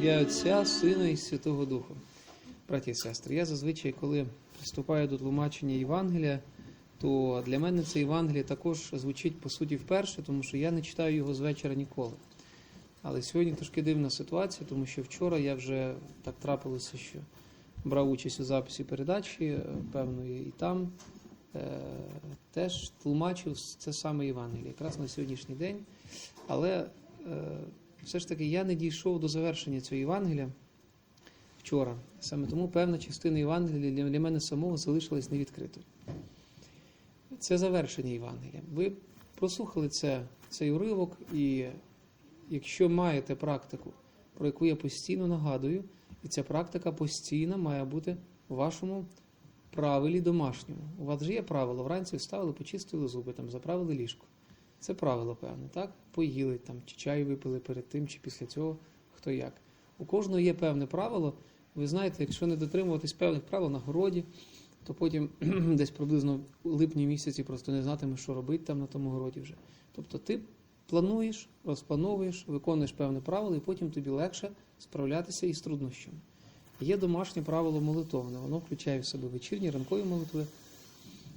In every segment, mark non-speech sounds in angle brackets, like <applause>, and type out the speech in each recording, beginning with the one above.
ім'я Отця, Сина і Святого Духа. Браті і сестри, я зазвичай, коли приступаю до тлумачення Євангелія, то для мене це Євангеліє також звучить по суті вперше, тому що я не читаю його з вечора ніколи. Але сьогодні трошки дивна ситуація, тому що вчора я вже так трапилося, що брав участь у записі передачі е, певної, і там е, теж тлумачив це саме Євангеліє, якраз на сьогоднішній день. Але е, все ж таки я не дійшов до завершення цього Євангелія вчора. Саме тому певна частина Євангелія для, мене самого залишилась невідкритою. Це завершення Євангелія. Ви прослухали це, цей уривок, і якщо маєте практику, про яку я постійно нагадую, і ця практика постійно має бути в вашому правилі домашньому. У вас же є правило, вранці вставили, почистили зуби, там, заправили ліжко. Це правило певне, так? Поїли там, чи чай випили перед тим, чи після цього, хто як. У кожного є певне правило. Ви знаєте, якщо не дотримуватись певних правил на городі, то потім <clears throat> десь приблизно у липні місяці просто не знатимеш, що робити там на тому городі вже. Тобто ти плануєш, розплановуєш, виконуєш певне правило, і потім тобі легше справлятися із труднощами. Є домашнє правило молитовне, воно включає в себе вечірні, ранкові молитви,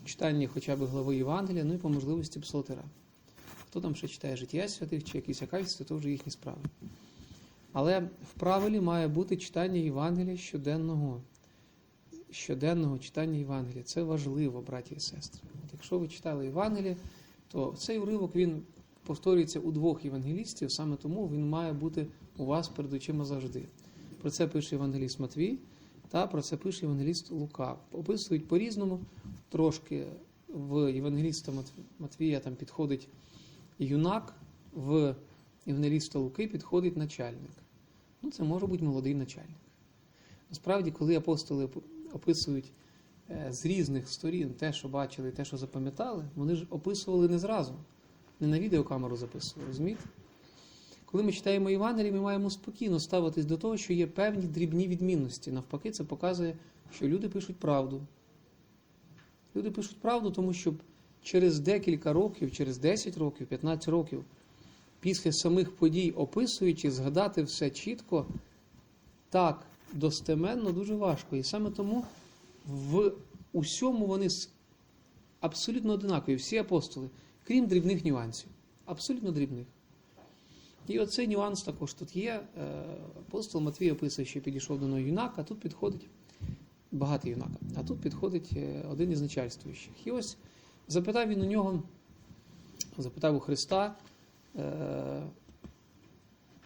читання хоча б глави Євангелія, ну і по можливості псалтира. Хто там ще читає життя святих чи якісь акафісти, то вже їхні справи. Але в правилі має бути читання Євангелія щоденного. Щоденного читання Євангелія. Це важливо, браті і сестри. От якщо ви читали Євангеліє, то цей уривок він повторюється у двох євангелістів, саме тому він має бути у вас перед очима завжди. Про це пише Євангеліст Матвій, та про це пише Євангеліст Лука. Описують по-різному. Трошки в Євангеліста Матвія там підходить юнак, в Євангеліста Луки підходить начальник. Ну, це може бути молодий начальник. Насправді, коли апостоли описують е, з різних сторін те, що бачили, те, що запам'ятали, вони ж описували не зразу, не на відеокамеру записували, розумієте? Коли ми читаємо Євангелії, ми маємо спокійно ставитись до того, що є певні дрібні відмінності. Навпаки, це показує, що люди пишуть правду. Люди пишуть правду, тому що через декілька років, через 10 років, 15 років, після самих подій описуючи, згадати все чітко, так достеменно дуже важко. І саме тому в усьому вони абсолютно одинакові, всі апостоли, крім дрібних нюансів. Абсолютно дрібних. І оцей нюанс також тут є. Е, апостол Матвій описує, що підійшов до нього юнак, а тут підходить багатий юнак, а тут підходить один із начальствуючих. І ось запитав він у нього, запитав у Христа, е,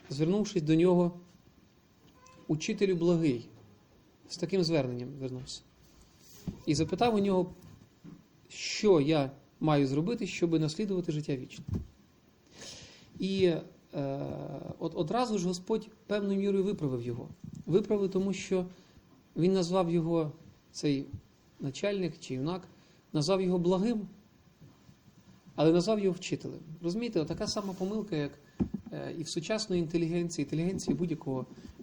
звернувшись до нього, учителю благий, з таким зверненням звернувся. І запитав у нього, що я маю зробити, щоб наслідувати життя вічне. І е, от одразу ж Господь певною мірою виправив його. Виправив, тому що він назвав його, цей начальник чи юнак, назвав його благим, але назвав його вчителем. Розумієте, така сама помилка, як е, і в сучасної інтелігенції, інтелігенції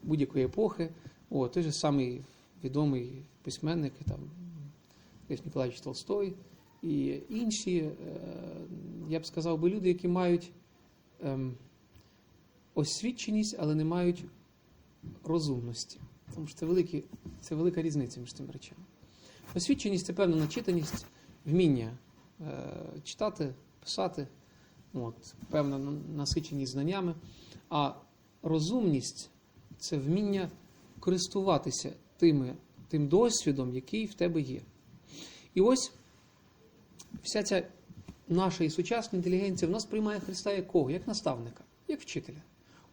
будь-якої епохи. О, той же самий відомий письменник, там, Ніколаївич Толстой і інші, е, я б сказав би, люди, які мають ем, освіченість, але не мають розумності. Тому що це, великі, це велика різниця між цими речами. Освіченість це певна начитаність, вміння е, читати, писати, от, певна насиченість знаннями. А розумність це вміння користуватися тими, тим досвідом, який в тебе є. І ось вся ця наша і сучасна інтелігенція в нас приймає Христа як кого? Як наставника, як вчителя.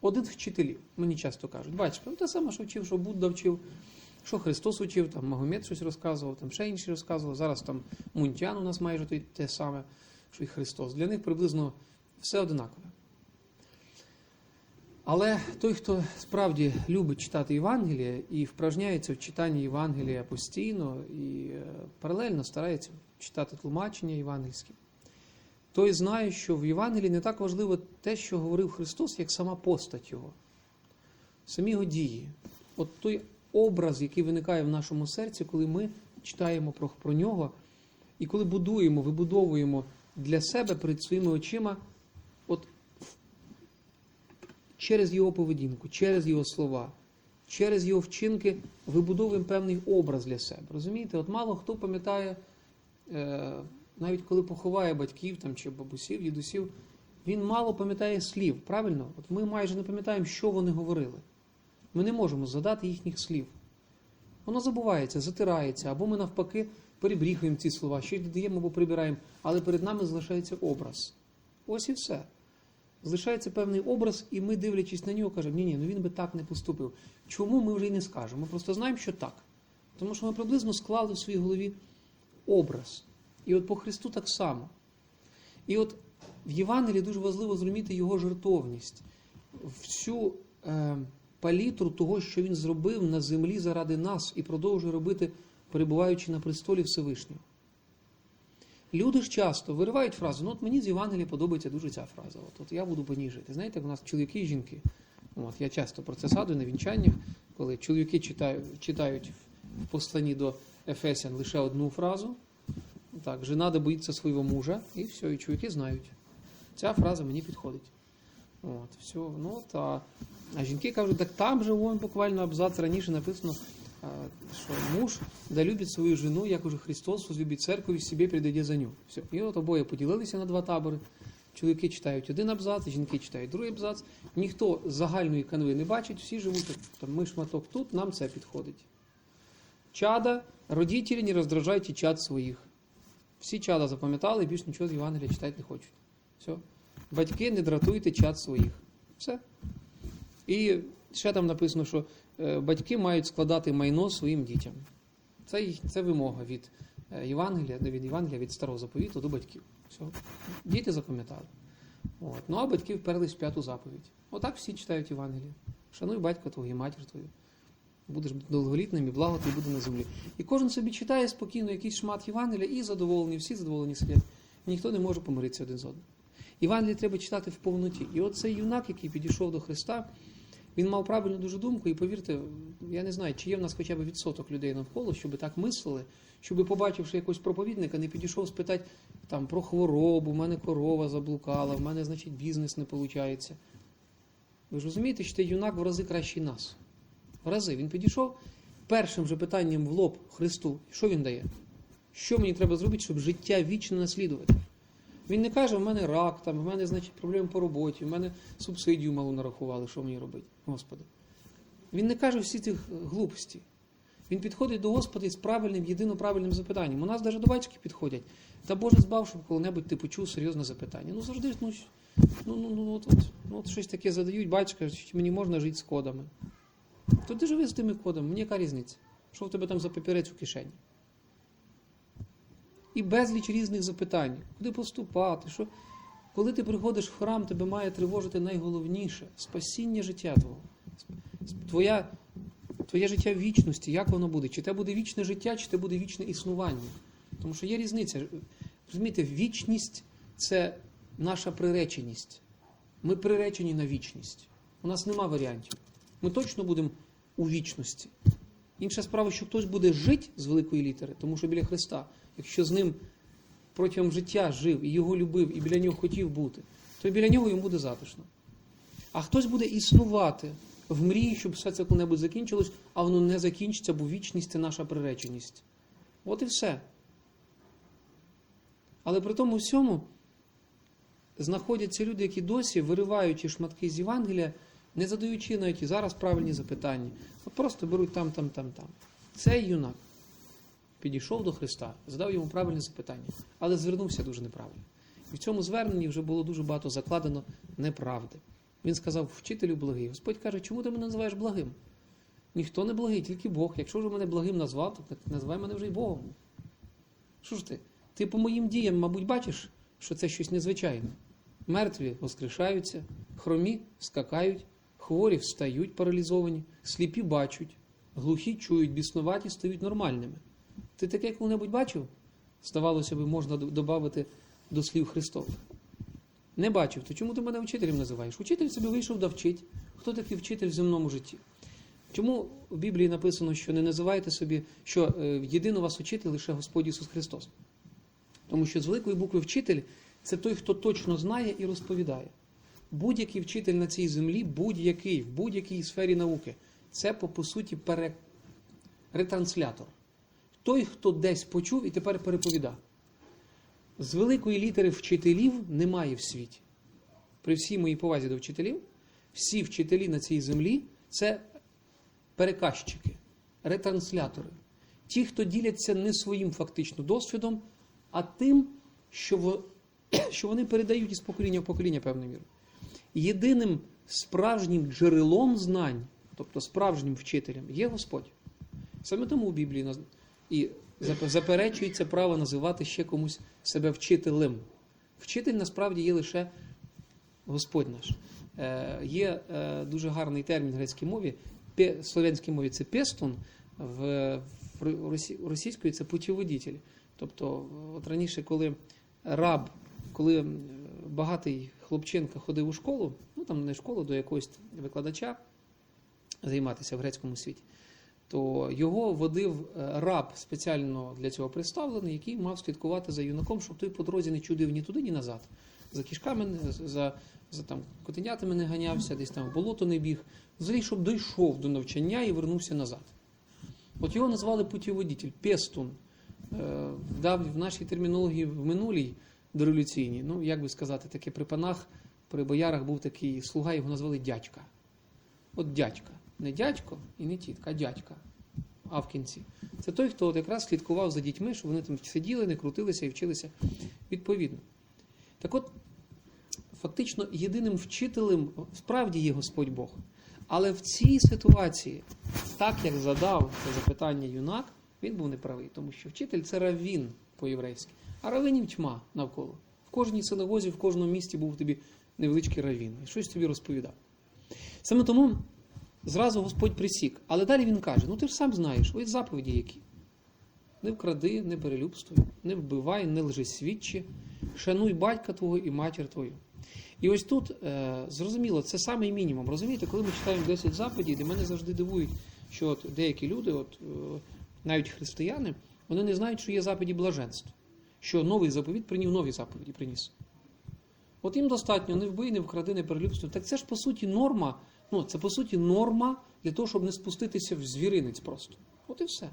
Один з вчителів, мені часто кажуть, бачиш, те саме, що вчив, що Будда вчив, що Христос учив, там Магомед щось розказував, там ще інші розказував. Зараз там Мунтян у нас майже те саме, що і Христос. Для них приблизно все одинакове. Але той, хто справді любить читати Євангеліє і впражняється в читанні Євангелія постійно і паралельно старається читати тлумачення євангельське, той знає, що в Євангелії не так важливо те, що говорив Христос, як сама постать Його, самі його дії. От той образ, який виникає в нашому серці, коли ми читаємо про, про нього, і коли будуємо, вибудовуємо для себе перед своїми очима, от через його поведінку, через його слова, через його вчинки вибудовуємо певний образ для себе. Розумієте, от мало хто пам'ятає, е, навіть коли поховає батьків там, чи бабусів, дідусів, він мало пам'ятає слів, правильно? От ми майже не пам'ятаємо, що вони говорили. Ми не можемо згадати їхніх слів. Воно забувається, затирається, або ми навпаки перебріхуємо ці слова, щось додаємо або прибираємо, але перед нами залишається образ. Ось і все. Залишається певний образ, і ми, дивлячись на нього, кажемо, ні, ні, ну він би так не поступив. Чому ми вже й не скажемо? Ми просто знаємо, що так. Тому що ми приблизно склали в своїй голові образ. І от по Христу так само. І от в Євангелії дуже важливо зрозуміти його жертовність, всю е, палітру того, що він зробив на землі заради нас і продовжує робити, перебуваючи на престолі Всевишнього. Люди ж часто виривають фразу, ну от мені з Євангелія подобається дуже ця фраза. От, от я буду по ній жити. Знаєте, у нас чоловіки і жінки. От, я часто про це згадую на вінчаннях, коли чоловіки читають, читають в посланні до Ефесян лише одну фразу. Так, жена боїться свого мужа, і все, і чоловіки знають. Ця фраза мені підходить. От, все, ну, та, а жінки кажуть, так там же вон буквально абзац раніше написано, що муж да любить свою жену, як уже Христос возлюбить церкву і себе придає за ню. Все. І от обоє поділилися на два табори. Чоловіки читають один абзац, жінки читають другий абзац. Ніхто загальної канви не бачить, всі живуть там, ми шматок тут, нам це підходить. Чада, родителі, не роздражайте чад своїх. Всі чада запам'ятали, більш нічого з Євангелія читати не хочуть. Все. Батьки, не дратуйте чад своїх. Все. І ще там написано, що е, батьки мають складати майно своїм дітям. Це, їх- це вимога від е, Євангелія, від Євангелія, від старого заповіту до батьків. Все. Діти запам'ятали. От. Ну а батьки вперлись в п'яту заповідь. Отак всі читають Євангеліє. Шануй батька твого і матір твою. Будеш довголітним і благо тобі буде на землі. І кожен собі читає спокійно якийсь шмат Євангелія і задоволені, всі задоволені сидять. Ніхто не може помиритися один з одним. Євангеліє треба читати в повноті. І от цей юнак, який підійшов до Христа, він мав правильну дуже думку, і повірте, я не знаю, чи є в нас хоча б відсоток людей навколо, щоб так мислили, щоб, побачивши якогось проповідника, не підійшов спитати там про хворобу, в мене корова заблукала, в мене, значить, бізнес не виходить. Ви ж розумієте, що цей юнак в рази кращий нас. В рази. Він підійшов першим же питанням в лоб Христу. Що він дає? Що мені треба зробити, щоб життя вічно наслідувати? Він не каже, в мене рак, там, в мене, значить, проблеми по роботі, в мене субсидію малу нарахували, що мені робити, Господи. Він не каже всі цих глупості. Він підходить до Господа із правильним, єдино правильним запитанням. У нас навіть до батьків підходять. Та Боже збав, щоб коли-небудь ти почув серйозне запитання. Ну завжди ну, ну, ну, ну, от, от, ну, от щось таке задають, батька, чи мені можна жити з кодами. То ти живи з тими кодами, мені яка різниця? Що в тебе там за папірець у кишені? І безліч різних запитань. Куди поступати? Що? Коли ти приходиш в храм, тебе має тривожити найголовніше спасіння життя твого. Твоя, твоє життя вічності, як воно буде? Чи те буде вічне життя, чи те буде вічне існування? Тому що є різниця. Розумієте, вічність це наша приреченість. Ми приречені на вічність. У нас нема варіантів. Ми точно будемо у вічності. Інша справа, що хтось буде жити з великої літери, тому що біля Христа, якщо з ним протягом життя жив і його любив, і біля нього хотів бути, то біля нього йому буде затишно. А хтось буде існувати в мрії, щоб все це коли-небудь закінчилось, а воно не закінчиться, бо вічність це наша приреченість. От і все. Але при тому всьому знаходяться люди, які досі, вириваючи шматки з Євангелія, не задаючи навіть і зараз правильні запитання. От просто беруть там, там, там, там. Цей юнак підійшов до Христа, задав йому правильне запитання, але звернувся дуже неправильно. І в цьому зверненні вже було дуже багато закладено неправди. Він сказав, вчителю благий. Господь каже, чому ти мене називаєш благим? Ніхто не благий, тільки Бог. Якщо вже мене благим назвав, то називай мене вже й Богом. Що ж ти? Ти по моїм діям, мабуть, бачиш, що це щось незвичайне. Мертві воскрешаються, хромі скакають, хворі встають паралізовані, сліпі бачать, глухі чують, біснуваті стають нормальними. Ти таке коли-небудь бачив? Здавалося би, можна додати до слів Христових. Не бачив, то чому ти мене вчителем називаєш? Учитель собі вийшов да вчить. Хто такий вчитель в земному житті? Чому в Біблії написано, що не називайте собі, що е, єдино вас учитель лише Господь Ісус Христос? Тому що з великої букви вчитель це той, хто точно знає і розповідає. Будь-який вчитель на цій землі, будь-який, в будь-якій сфері науки, це по суті пере... ретранслятор. Той, хто десь почув і тепер переповіда. З великої літери вчителів немає в світі. При всій моїй повазі до вчителів, всі вчителі на цій землі це переказчики, ретранслятори. Ті, хто діляться не своїм фактично досвідом, а тим, що, <clears throat> що вони передають із покоління в покоління певною мірою. Єдиним справжнім джерелом знань, тобто справжнім вчителем, є Господь. Саме тому у Біблії і заперечується право називати ще комусь себе вчителем. Вчитель насправді є лише Господь наш. Е, є е, дуже гарний термін в грецькій мові, в слов'янській мові це пестун, в, російської це путіводитель. Тобто, от раніше, коли раб, коли багатий хлопчинка ходив у школу, ну там не школу, до якогось викладача займатися в грецькому світі, то його водив е, раб спеціально для цього представлений, який мав слідкувати за юнаком, щоб той по дорозі не чудив ні туди, ні назад. За кішками, за, за там, котенятами не ганявся, десь там в болото не біг. Взагалі, щоб дійшов до навчання і вернувся назад. От його назвали путіводитель, пестун. Е, Дав в нашій термінології в минулій дореволюційній, ну як би сказати, таке при панах, при боярах був такий слуга, його назвали дядька. От дядька. Не дядько і не тітка, а дядька. А в кінці. Це той, хто от якраз слідкував за дітьми, щоб вони там сиділи, не крутилися і вчилися відповідно. Так от, фактично, єдиним вчителем справді є Господь Бог. Але в цій ситуації, так як задав це запитання юнак, він був неправий, тому що вчитель це равін по-єврейськи, а равинів тьма навколо. В кожній синагозі, в кожному місті був тобі невеличкий равін і щось тобі розповідав. Саме тому зразу Господь присік. Але далі він каже: ну ти ж сам знаєш, ось заповіді які. Не вкради, не перелюбствуй, не вбивай, не лжесвідчи, шануй батька твого і матір твою. І ось тут е, зрозуміло, це самий мінімум. Розумієте, коли ми читаємо 10 заповідей, де мене завжди дивують, що от деякі люди, от, е, навіть християни, вони не знають, що є заповіді блаженства, що новий заповідь приніс нові заповіді приніс. От їм достатньо не вбий, не вкради, не перелюбствуй. Так це ж по суті норма. Ну, це по суті норма для того, щоб не спуститися в звіринець просто. От і все.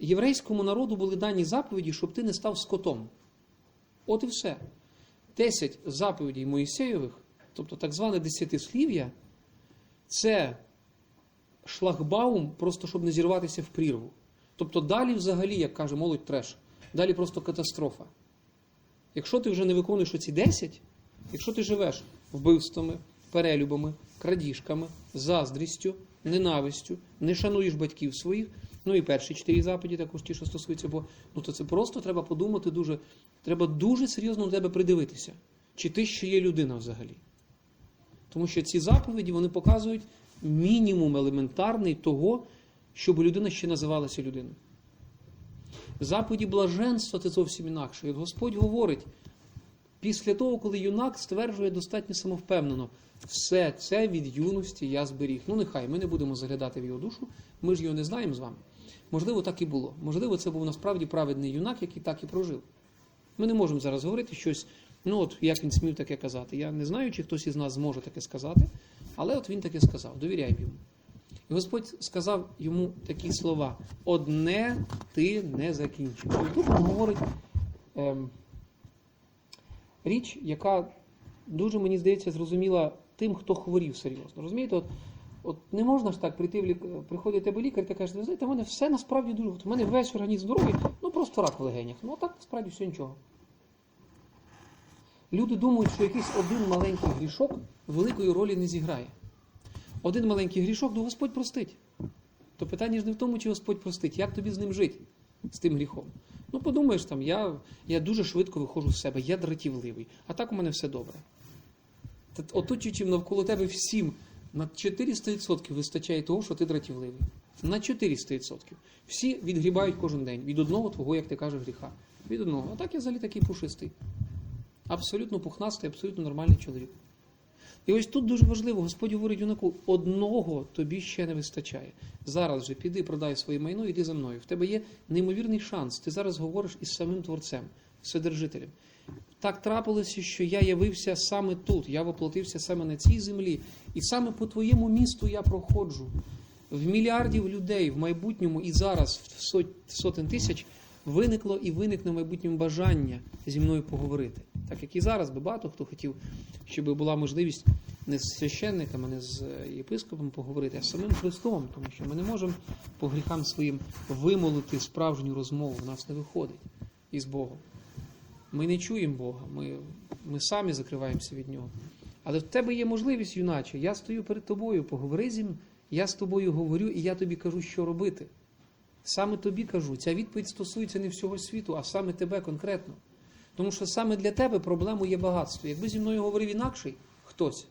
Єврейському народу були дані заповіді, щоб ти не став скотом. От і все. Десять заповідей Моїсеєвих, тобто так зване десятислів'я, це шлагбаум, просто щоб не зірватися в прірву. Тобто далі, взагалі, як каже молодь треш, далі просто катастрофа. Якщо ти вже не виконуєш оці 10, якщо ти живеш вбивствами, перелюбами, крадіжками, заздрістю, ненавистю, не шануєш батьків своїх, ну і перші чотири заповіді, також ті, що стосуються, бо ну то це просто треба подумати дуже, треба дуже серйозно до тебе придивитися, чи ти ще є людина взагалі. Тому що ці заповіді вони показують мінімум елементарний того, щоб людина ще називалася людиною. Заповіді блаженства це зовсім інакше. І от Господь говорить, після того, коли юнак стверджує достатньо самовпевнено, все це від юності я зберіг. Ну нехай ми не будемо заглядати в його душу, ми ж його не знаємо з вами. Можливо, так і було. Можливо, це був насправді праведний юнак, який так і прожив. Ми не можемо зараз говорити щось, ну от як він смів таке казати. Я не знаю, чи хтось із нас зможе таке сказати, але от він таке сказав. Довіряй йому. І Господь сказав йому такі слова: одне ти не закінчив. І тут говорить ем, річ, яка дуже, мені здається, зрозуміла тим, хто хворів серйозно. Розумієте, от, от не можна ж так прийти в лік... приходить тебе лікар і ти кажеш, ви знаєте, в мене все насправді дуже. У мене весь організм здоровий, ну просто рак в легенях. Ну а так насправді все нічого. Люди думають, що якийсь один маленький грішок великої ролі не зіграє. Один маленький грішок, ну Господь простить. То питання ж не в тому, чи Господь простить, як тобі з ним жити, з тим гріхом. Ну, подумаєш, там, я, я дуже швидко виходжу з себе, я дратівливий, а так у мене все добре. Оточуючим навколо тебе всім на 400% вистачає того, що ти дратівливий. На 400%. Всі відгрібають кожен день від одного твого, як ти кажеш, гріха. Від одного. А так я взагалі такий пушистий. Абсолютно пухнастий, абсолютно нормальний чоловік. І ось тут дуже важливо, Господь говорить юнаку, одного тобі ще не вистачає. Зараз же піди, продай своє майно, іди за мною. В тебе є неймовірний шанс. Ти зараз говориш із самим Творцем. вседержителем. Так трапилося, що я явився саме тут, я воплотився саме на цій землі, і саме по твоєму місту я проходжу. В мільярдів людей в майбутньому і зараз в сот- сотень тисяч виникло і виникне майбутньому бажання зі мною поговорити. Так як і зараз би багато хто хотів, щоб була можливість не з священниками, не з е, єпископом поговорити, а з самим Христом, тому що ми не можемо по гріхам своїм вимолити справжню розмову. В нас не виходить із Богом. Ми не чуємо Бога, ми, ми самі закриваємося від Нього. Але в тебе є можливість, юначе. Я стою перед тобою, поговори зі мною, я з тобою говорю, і я тобі кажу, що робити. Саме тобі кажу, ця відповідь стосується не всього світу, а саме тебе конкретно. Тому що саме для тебе проблемою є багатство. Якби зі мною говорив інакший хтось,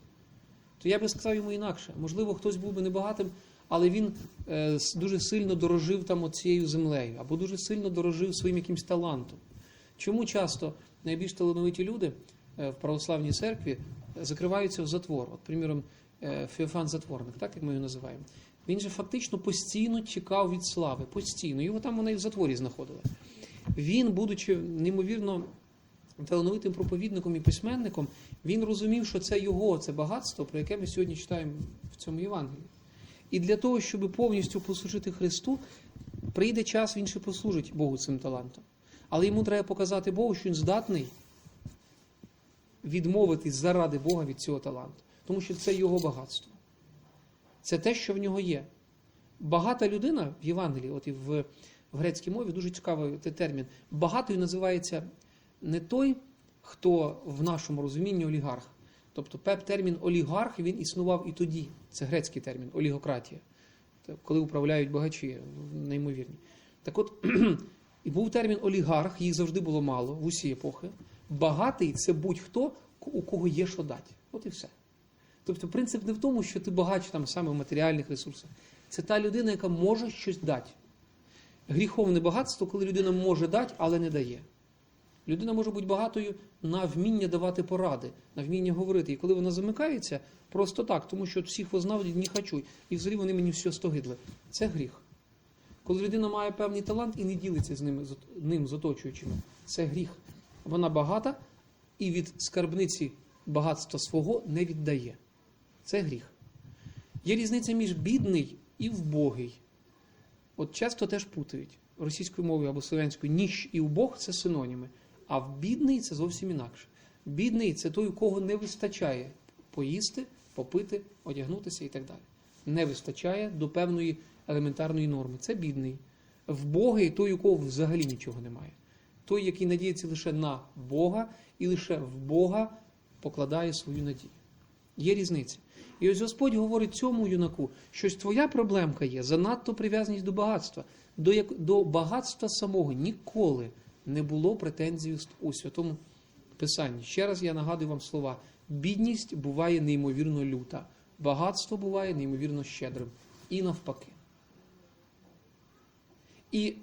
то я би сказав йому інакше. Можливо, хтось був би небагатим, але він е, дуже сильно дорожив там цією землею, або дуже сильно дорожив своїм якимсь талантом. Чому часто найбільш талановиті люди е, в православній церкві е, закриваються в затвор? От, приміром, е, Феофан Затворник, так як ми його називаємо. Він же фактично постійно чекав від слави, постійно. Його там вони в затворі знаходили. Він, будучи неймовірно талановитим проповідником і письменником, він розумів, що це його, це багатство, про яке ми сьогодні читаємо в цьому Євангелії. І для того, щоб повністю послужити Христу, прийде час, він ще послужить Богу цим талантом. Але йому треба показати Богу, що він здатний відмовитись заради Бога від цього таланту. Тому що це його багатство. Це те, що в нього є. Багата людина в Євангелії, от і в, в грецькій мові дуже цікавий термін. Багатою називається не той, хто в нашому розумінні олігарх. Тобто термін олігарх він існував і тоді. Це грецький термін олігократія, коли управляють багачі неймовірні. Так от, <clears throat> і був термін олігарх, їх завжди було мало в усі епохи. Багатий це будь-хто, у кого є що дати. От і все. Тобто принцип не в тому, що ти багач там саме в матеріальних ресурсах. Це та людина, яка може щось дати. Гріховне багатство, коли людина може дати, але не дає. Людина може бути багатою на вміння давати поради, на вміння говорити. І коли вона замикається, просто так, тому що всіх вознавдять не хочу, і взагалі вони мені все стогидли. Це гріх. Коли людина має певний талант і не ділиться з ним, з ним з оточуючими, це гріх. Вона багата і від скарбниці багатства свого не віддає. Це гріх. Є різниця між бідний і вбогий. От часто теж путають російською мовою або слов'янською ніж і убог це синоніми. А в бідний це зовсім інакше. Бідний це той, у кого не вистачає поїсти, попити, одягнутися і так далі. Не вистачає до певної елементарної норми. Це бідний. Вбогий той, у кого взагалі нічого немає. Той, який надіється лише на Бога і лише в Бога покладає свою надію. Є різниця. І ось Господь говорить цьому юнаку, що твоя проблемка є занадто прив'язаність до багатства. До, як, до багатства самого ніколи не було претензій у святому Писанні. Ще раз я нагадую вам слова: бідність буває неймовірно люта, багатство буває неймовірно щедрим. І навпаки. І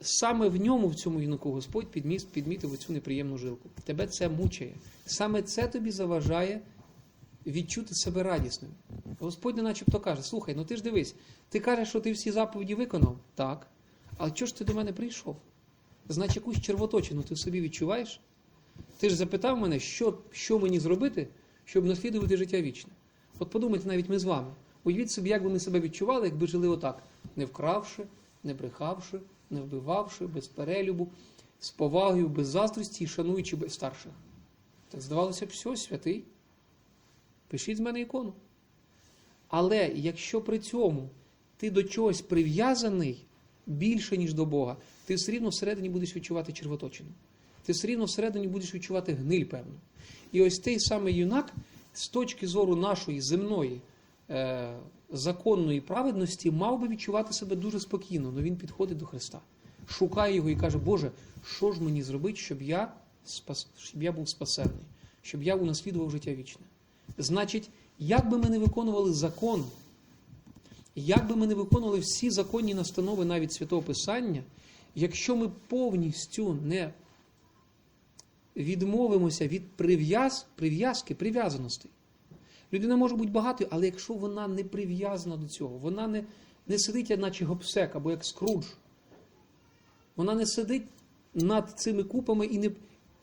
саме в ньому, в цьому юнаку, Господь підмітив оцю неприємну жилку. Тебе це мучає. Саме це тобі заважає відчути себе радісним. Господь не начебто каже: слухай, ну ти ж дивись, ти кажеш, що ти всі заповіді виконав? Так. Але чого ж ти до мене прийшов? Значить, якусь червоточину ти собі відчуваєш? Ти ж запитав мене, що, що мені зробити, щоб наслідувати життя вічне. От подумайте навіть ми з вами. Уявіть собі, як би ми себе відчували, якби жили отак, не вкравши, не брехавши, не вбивавши, без перелюбу, з повагою, без заздрості і шануючи старших. Так здавалося б, все, святий. Пишіть з мене ікону. Але якщо при цьому ти до чогось прив'язаний більше, ніж до Бога, ти все рівно всередині будеш відчувати червоточину. Ти все рівно всередині будеш відчувати гниль, певно. І ось той самий юнак, з точки зору нашої земної е, законної праведності, мав би відчувати себе дуже спокійно, але він підходить до Христа, шукає його і каже, Боже, що ж мені зробити, щоб я, спас, щоб я був спасенний, щоб я унаслідував життя вічне. Значить, як би ми не виконували закон, як би ми не виконували всі законні настанови навіть Святого Писання, якщо ми повністю не відмовимося від прив'яз, прив'язки, прив'язаностей. Людина може бути багатою, але якщо вона не прив'язана до цього, вона не, не сидить, наче гопсек або як скрудж, вона не сидить над цими купами і не,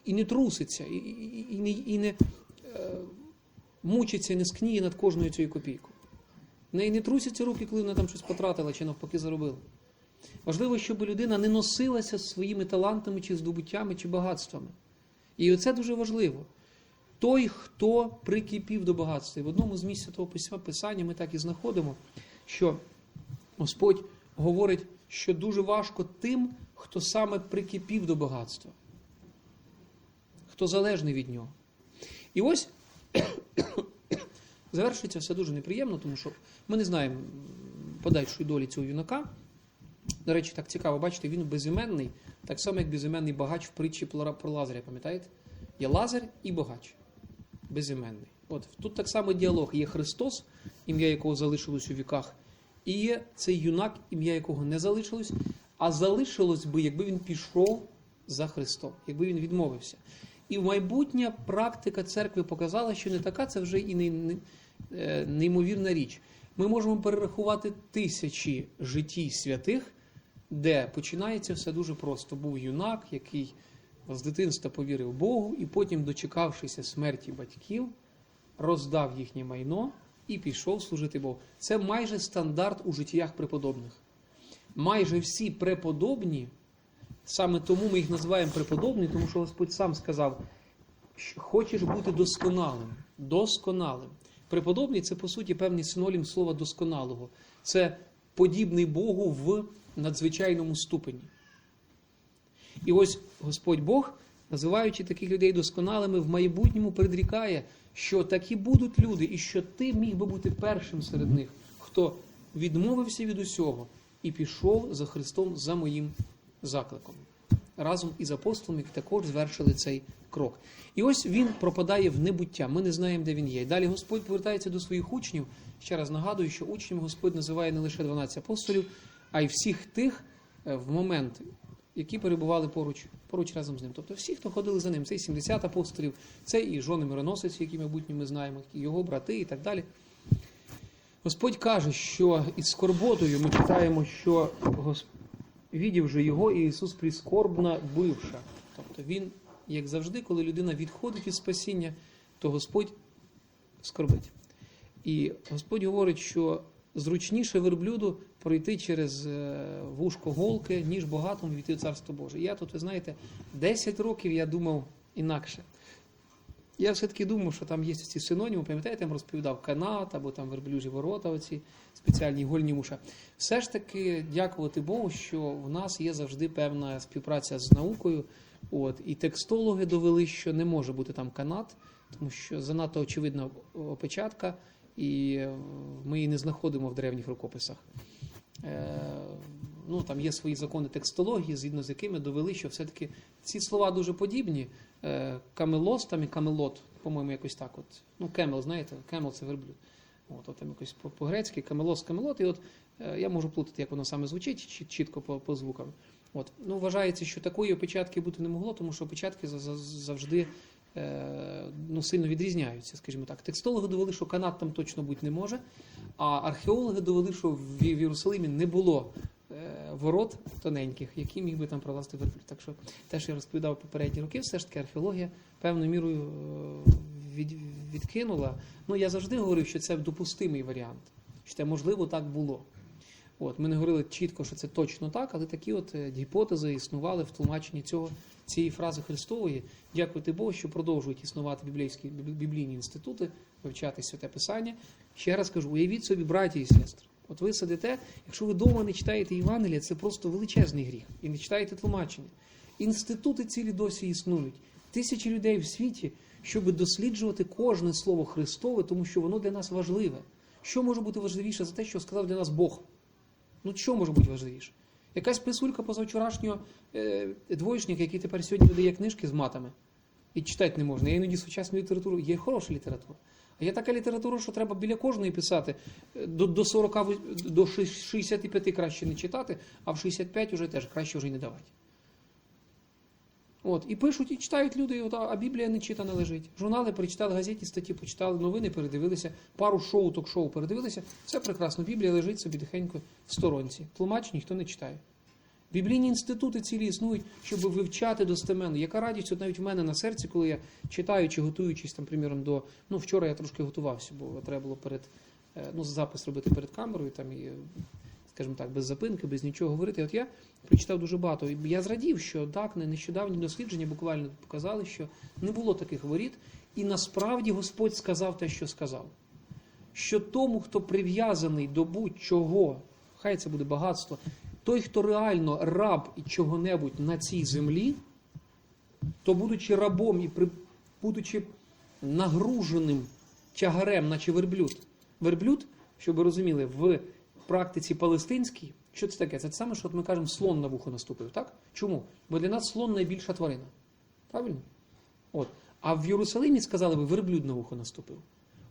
і не труситься, і, і, і не, і не е, мучиться, і не скніє над кожною цією копійкою. Неї не трусяться руки, коли вона там щось потратила чи навпаки заробила. Важливо, щоб людина не носилася своїми талантами, чи здобуттями, чи багатствами. І оце дуже важливо. Той, хто прикипів до багатства. І в одному з місць того писання ми так і знаходимо, що Господь говорить, що дуже важко тим, хто саме прикипів до багатства, хто залежний від нього. І ось завершується все дуже неприємно, тому що ми не знаємо подальшої долі цього юнака. До речі, так цікаво, бачите, він безіменний, так само, як безіменний багач в притчі про Лазаря, пам'ятаєте? Є Лазар і багач. Безіменний. От тут так само діалог. Є Христос, ім'я якого залишилось у віках, і є цей юнак, ім'я якого не залишилось, а залишилось би, якби він пішов за Христом, якби він відмовився. І майбутня практика церкви показала, що не така це вже і не, неймовірна річ. Ми можемо перерахувати тисячі житій святих, де починається все дуже просто. Був юнак, який з дитинства повірив Богу, і потім, дочекавшися смерті батьків, роздав їхнє майно і пішов служити Богу. Це майже стандарт у життях преподобних. Майже всі преподобні, саме тому ми їх називаємо преподобні, тому що Господь сам сказав, що хочеш бути досконалим. Досконалим. Преподобний це, по суті, певний синонім слова досконалого. Це подібний Богу в надзвичайному ступені. І ось Господь Бог, називаючи таких людей досконалими, в майбутньому предрікає, що такі будуть люди, і що ти міг би бути першим серед них, хто відмовився від усього і пішов за Христом за моїм закликом. Разом із апостолами, які також звершили цей крок. І ось він пропадає в небуття. Ми не знаємо, де він є. Далі Господь повертається до своїх учнів. Ще раз нагадую, що учнями Господь називає не лише 12 апостолів, а й всіх тих в момент, які перебували поруч поруч разом з ним. Тобто всі, хто ходили за ним, це і 70 апостолів, це і жони мироносиці, які, мабуть, ми знаємо, і його брати і так далі. Господь каже, що із скорботою ми читаємо, що відів же його і Ісус прискорбно бивша. Тобто Він, як завжди, коли людина відходить від спасіння, то Господь скорбить. І Господь говорить, що зручніше верблюду пройти через вушко голки, ніж багатому війти в Царство Боже. Я тут, ви знаєте, 10 років я думав інакше. Я все-таки думав, що там є ці синоніми, пам'ятаєте, я вам розповідав канат або там верблюжі ворота, оці спеціальні гольні муша. Все ж таки, дякувати Богу, що в нас є завжди певна співпраця з наукою. От, І текстологи довели, що не може бути там канат, тому що занадто очевидна опечатка, і ми її не знаходимо в древніх рукописах. Е, ну, Там є свої закони текстології, згідно з якими довели, що все-таки ці слова дуже подібні. Е, камелос там і камелот, по-моєму, якось так. от. Ну, кемел, знаєте, кемел це верблюд. От, от там якось по-грецьки, камелос, камелот. І от е, я можу плутати, як воно саме звучить, чітко по, по звукам. От. Ну, Вважається, що такої опечатки бути не могло, тому що опечатки завжди е, ну, сильно відрізняються, скажімо так. Текстологи довели, що канат там точно бути не може, а археологи довели, що в Єрусалимі не було ворот тоненьких, які міг би там пролазити верблюд. Так що теж я розповідав попередні роки, все ж таки археологія певною мірою від, відкинула. Ну я завжди говорив, що це допустимий варіант, що це можливо так було. От, Ми не говорили чітко, що це точно так, але такі от гіпотези існували в тлумаченні цього, цієї фрази Христової. Дякувати Богу, що продовжують існувати біблійські біблійні інститути, вивчати святе писання. Ще раз кажу, уявіть собі, браті і сестри. От ви сидите, якщо ви вдома не читаєте Євангелія, це просто величезний гріх. І не читаєте тлумачення. Інститути цілі досі існують. Тисячі людей в світі, щоб досліджувати кожне слово Христове, тому що воно для нас важливе. Що може бути важливіше за те, що сказав для нас Бог? Ну, що може бути важливіше? Якась писулька позавчорашнього е, двоєчника, який тепер сьогодні видає книжки з матами, і читати не можна. Я іноді сучасну літературу, є хороша література. Є така література, що треба біля кожної писати. До до 40, до 65 краще не читати, а в 65 вже теж краще вже й не давати. От, І пишуть, і читають люди, от, а Біблія не читана лежить. Журнали перечитали, газеті, статті почитали, новини передивилися, пару шоу, ток-шоу передивилися. Все прекрасно. Біблія лежить собі тихенько в сторонці. Тлумач ніхто не читає. Біблійні інститути цілі існують, щоб вивчати достеменно. Яка радість от навіть в мене на серці, коли я читаю чи готуючись, там, приміром, до. Ну, вчора я трошки готувався, бо треба було перед е, ну, запис робити перед камерою, там і, скажімо так, без запинки, без нічого говорити. От я прочитав дуже багато. І я зрадів, що так, не- нещодавні дослідження буквально показали, що не було таких воріт, і насправді Господь сказав те, що сказав. Що тому, хто прив'язаний до будь-чого, хай це буде багатство, той, хто реально раб чого-небудь на цій землі, то будучи рабом і при, будучи нагруженим тягарем, наче верблюд. Верблюд, щоб ви розуміли, в практиці палестинській, що це таке? Це те саме, що от ми кажемо, слон на вухо наступив. Так? Чому? Бо для нас слон найбільша тварина. Правильно? От. А в Єрусалимі сказали би, верблюд на вухо наступив.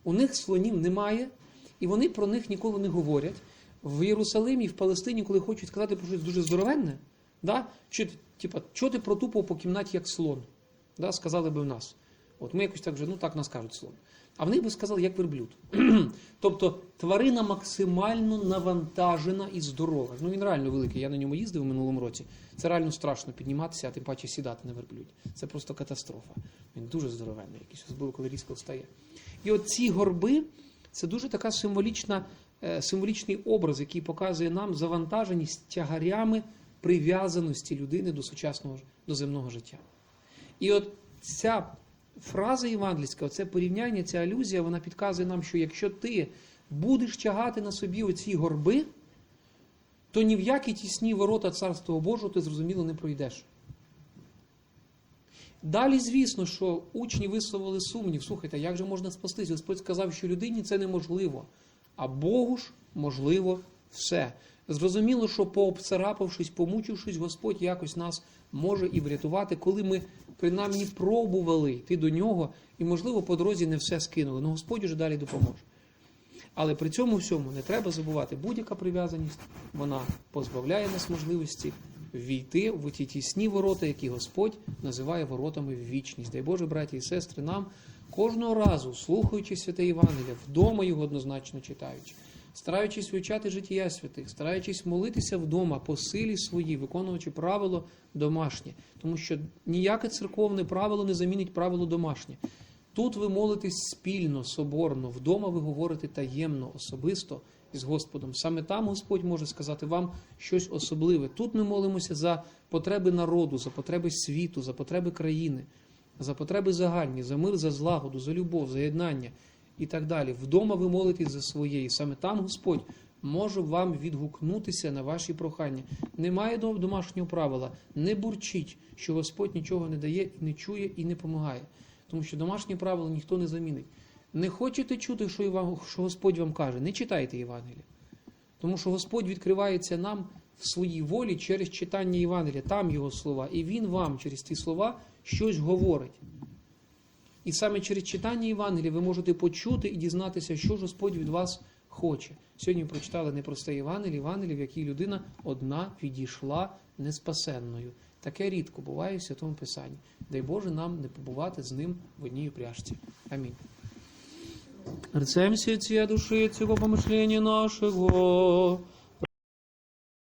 У них слонів немає, і вони про них ніколи не говорять. В Єрусалимі, в Палестині, коли хочуть сказати про щось дуже здоровенне, да? ти- типа, що ти протупав по кімнаті як слон? Да? Сказали би в нас. От ми якось так вже, ну так нас кажуть слон. А в них би сказали, як верблюд. <clears throat> тобто тварина максимально навантажена і здорова. Ну він реально великий. Я на ньому їздив у минулому році. Це реально страшно підніматися, а тим паче сідати на верблюді. Це просто катастрофа. Він дуже здоровенний, якийсь особливо, коли різко встає. І от ці горби це дуже така символічна, символічний образ, який показує нам завантаженість тягарями прив'язаності людини до сучасного до земного життя. І от ця фраза євангельська, це порівняння, ця алюзія, вона підказує нам, що якщо ти будеш тягати на собі оці горби, то ні в які тісні ворота Царства Божого ти зрозуміло не пройдеш. Далі, звісно, що учні висловили сумнів. Слухайте, як же можна спастись? Господь сказав, що людині це неможливо, а Богу ж можливо все. Зрозуміло, що пообцарапавшись, помучившись, Господь якось нас може і врятувати, коли ми принаймні пробували йти до нього, і, можливо, по дорозі не все скинули. Ну Господь уже далі допоможе. Але при цьому всьому не треба забувати, будь-яка прив'язаність, вона позбавляє нас можливості війти в ті тісні ворота, які Господь називає воротами в вічність. Дай Боже, браті і сестри, нам кожного разу, слухаючи святе Євангелія, вдома його однозначно читаючи, стараючись вивчати життя святих, стараючись молитися вдома по силі своїй, виконуючи правило домашнє, тому що ніяке церковне правило не замінить правило домашнє. Тут ви молитесь спільно, соборно, вдома ви говорите таємно, особисто із Господом. Саме там Господь може сказати вам щось особливе. Тут ми молимося за потреби народу, за потреби світу, за потреби країни, за потреби загальні, за мир, за злагоду, за любов, за єднання і так далі. Вдома ви молитесь за своє, і саме там Господь може вам відгукнутися на ваші прохання. Немає домашнього правила. Не бурчіть, що Господь нічого не дає, не чує і не допомагає. Тому що домашнє правило ніхто не замінить. Не хочете чути, що, вам, що Господь вам каже, не читайте Євангелія. Тому що Господь відкривається нам в своїй волі через читання Євангелія, там Його слова, і Він вам через ті слова щось говорить. І саме через читання Євангелія ви можете почути і дізнатися, що ж Господь від вас хоче. Сьогодні ми прочитали непросте Євангеліє, Євангеліє, в якій людина одна відійшла неспасенною. Таке рідко буває в Святому Писанні. Дай Боже нам не побувати з ним в одній упряжці. Амінь. Рцем сердца души, цього помышления нашего,